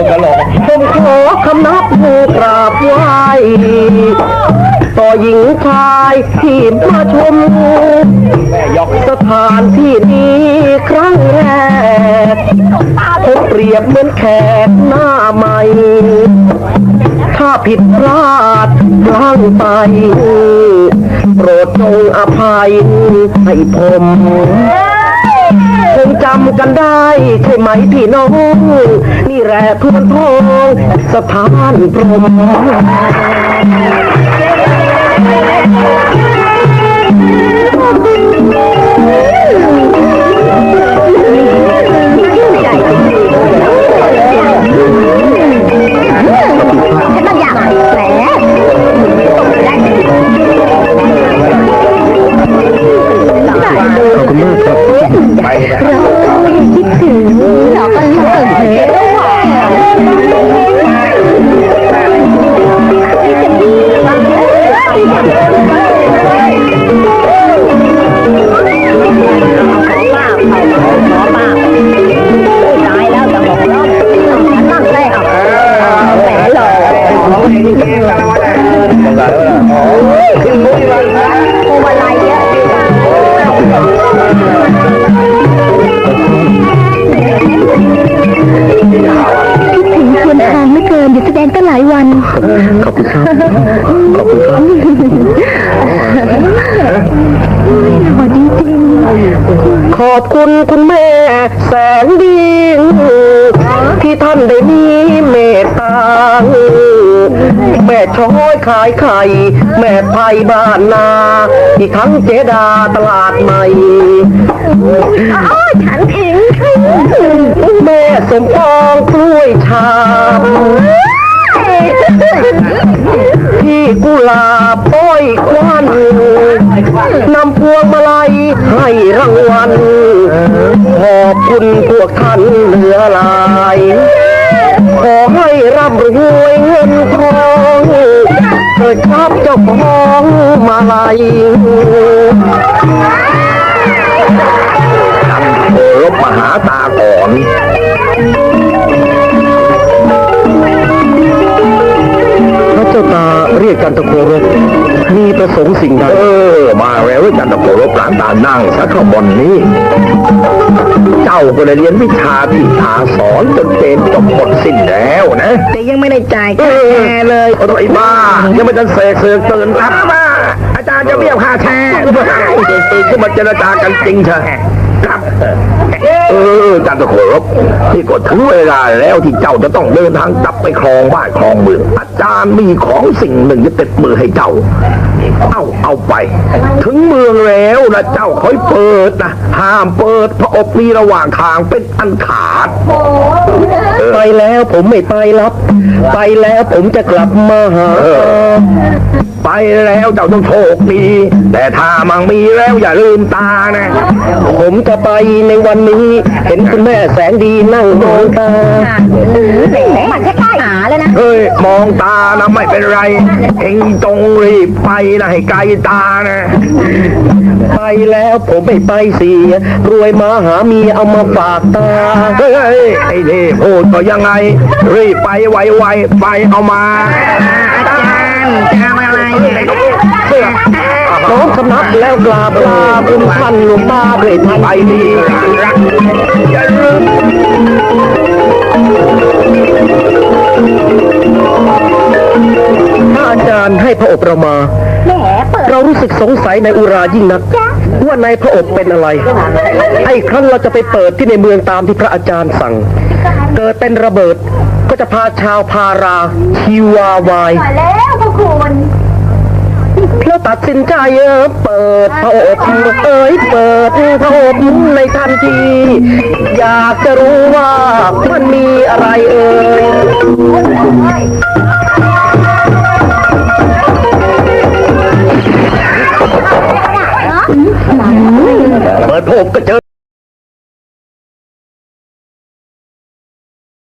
อกไม้มึงก็หลอกผมขอคำนับมือกราบไหว้ต่อหญิงชายที่มาชมแม่ยกสถานที่นี้ครั้งแรกผมเปรียบเหมือนแขกหน้าใหม่ ถ้าผิดพลาดพลั้งไป โปรดจงอภัยให้ผม คงจำกันได้ใช่ไหมพี่น้อง นี่แหละทวนทองสถานพรหม ขอบคุณครับวัสดีจริงขอบคุณคุณแม่แสนดี ที่ท่านได้มีเมตตา แม่ช้อยขายไข่ แม่ไพ่บ้านนา อีกทั้งเจดาตลาดใหม่อ๋อฉันเองแม่สมปองกล้วยชาบ ลาป้อยควันนำพวงมาลัยให้รางวัล ขอบคุณพวกท่านเหลือหลาย ขอให้ร่ำรวยเงินทองเกิดครับเจ้าของมาลัยโอ้รบมาหาตาก่อน ทโกรบหลานตานั่งสักขบนนี้ เจ้าก็ได้เรียนวิชาที่ตาสอนจนเป็นจบหมดสิ้นแล้วนะ แต่ยังไม่ได้จ่ายเอค่าอแชร์เลยโอ้ยบ้า ยังไม่ทันเสกเสกตื่นรับมา อาจารย์จะเบี้ยวค่าแชร์ตื่นขึ้นมาเจรจากันจริงเถอะครับเออจันทโครบนี่ก็ถึงเวลาแล้วที่เจ้าจะต้องเดินทางกลับไปคลองบ้านคลองเมืองอาจารย์มีของสิ่งหนึ่งจะติดมือให้เจ้า เอาเอาไป ถึงเมืองแล้วนะเจ้าคอยเปิดนะห้ามเปิดเพราะอบมีระหว่างทางเป็นอันขาดไปแล้วผมไม่ไปรับ ไปแล้วผมจะกลับมาหา แล้วเจ้าต้องโชคดี แต่ถ้ามังมีแล้วอย่าลืมตานะ ผมจะไปในวันนี้ เห็นคุณแม่แสนดีนั่งมองตาแหมมันแค่ใกล้หาแล้วนะเฮ้ยมองตานะไม่เป็นไรเองจงรีบไปนะให้ไกลตานะ ไปแล้วผมไม่ไปเสีย รวยมาหาเมียเอามาฝากตาเฮ้ยไอ้นี่พูดก็ยังไง รีบไปไวๆไปเอามาอาจารย์จะเอาอะไรน้องสำนักแล้วกราบลาคุณท่านหลวงตาด้วยทันไปดีรักอย่าลืมพระอาจารย์ให้พระอบเรามา เรารู้สึกสงสัยในอุรายิ่งนักว่าในพระอบเป็นอะไร ไอ้ครั้นเราจะไปเปิดที่ในเมืองตามที่พระอาจารย์สั่ง เกิดเป็นระเบิดก็จะพาชาวพารา ชีวาวายแล้ว พวกคุณแล้วตัดสินใจเออเปิดพระอบเอ้ยเปิดพระอบในทันที อยากจะรู้ว่ามันมีอะไรเอ่ยเปิดพระอบก็เจอ